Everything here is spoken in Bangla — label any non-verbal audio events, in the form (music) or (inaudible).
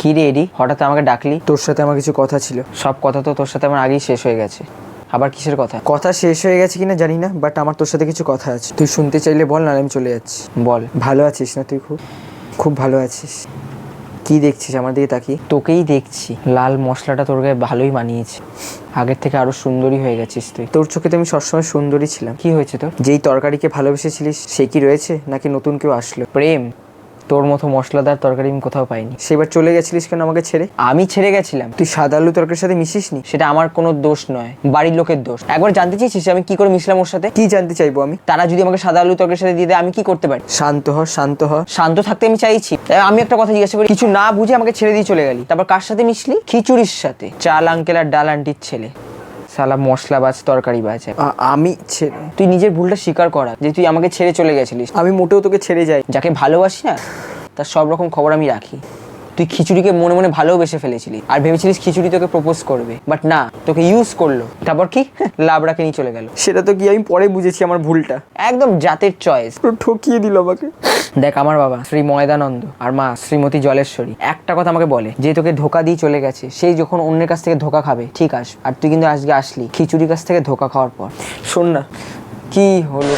কি রে এডি? হঠাৎ আমাকে ডাকলি? তোর সাথে আমার কিছু কথা ছিল। সব কথা তো তোর সাথে আমার আগেই শেষ হয়ে গেছে। আবার কিসের কথা? কথা শেষ হয়ে গেছে কিনা জানি না বাট আমার তোর সাথে কিছু কথা আছে। তুই শুনতে চাইলে বল না আমি চলে যাচ্ছি। বল। ভালো আছিস না তুই খুব? খুব ভালো আছিস। কি দেখছিস আমার দিকে তাকিয়ে? তোকেই দেখছি। লাল মশলাটা তোর গায়ে ভালোই মানিয়েছে। আগের থেকে আরও সুন্দরী হয়ে গেছিস তুই। তোর চোখে তো আমি সবসময় সুন্দরী ছিলাম। কি হয়েছে তোর? যেই তরকারিকে ভালোবেসেছিলিস সে কি রয়েছে? নাকি নতুন কেউ আসলো? প্রেম। তোর মতো মশলাদার তরকারি আমি কোথাও পাইনি। সেবার চলে গেছিলিস কেন আমাকে ছেড়ে? আমি ছেড়ে গেছিলাম। তুই সাদা আলু তরকারির সাথে মিশিস নি সেটা আমার কোনো দোষ নয়। বাড়ির লোকের দোষ। একবার জানতে চেয়েছিস আমি কি করে মিশলাম ওর সাথে? কি জানতে চাইব আমি? তারা যদি আমাকে সাদা আলু তরকারির সাথে দিয়ে দেয় আমি কি করতে পারি? শান্ত হ শান্ত হ। শান্ত থাকতে আমি চাইছি। আমি একটা কথা জিজ্ঞাসা করি কিছু না বুঝে আমাকে ছেড়ে দিয়ে চলে গেলি। তারপর কার সাথে মিশলি? খিচুড়ির সাথে। চাল আঙ্কেল আর ডাল আন্টির ছেলে। সালা মশলা বাজ তরকারি বাজ। আমি তুই নিজের ভুলটা স্বীকার করা যে তুই আমাকে ছেড়ে চলে গেছিলিস। আমি মোটেও তোকে ছেড়ে যাই। যাকে ভালোবাসি না তার সব রকম খবর আমি রাখি। তুই খিচুড়িকে মনে মনে ভালোবেসে ফেলেছিলি আর ভেবেছিলিস খিচুড়ি তোকে প্রপোজ করবে। বাট না তোকে ইউজ করল। তারপর কি? (laughs) লাবড়াকে নিয়ে চলে গেল। সেটা তো কি আমি পরে বুঝেছি আমার ভুলটা? একদম জাতের চয়েস পুরো ঠকিয়ে দিল আমাকে। দেখ আমার বাবা শ্রী ময়দানন্দ আর মা শ্রীমতী জলেশ্বরী একটা কথা আমাকে বলে যে তোকে ধোকা দিয়ে চলে গেছে সেই যখন অন্যের কাছ থেকে ধোকা খাবে ঠিক আস আর তুই কিন্তু আজকে আসলি খিচুড়ির কাছ থেকে ধোকা খাওয়ার পর। শোন না। কি হলো?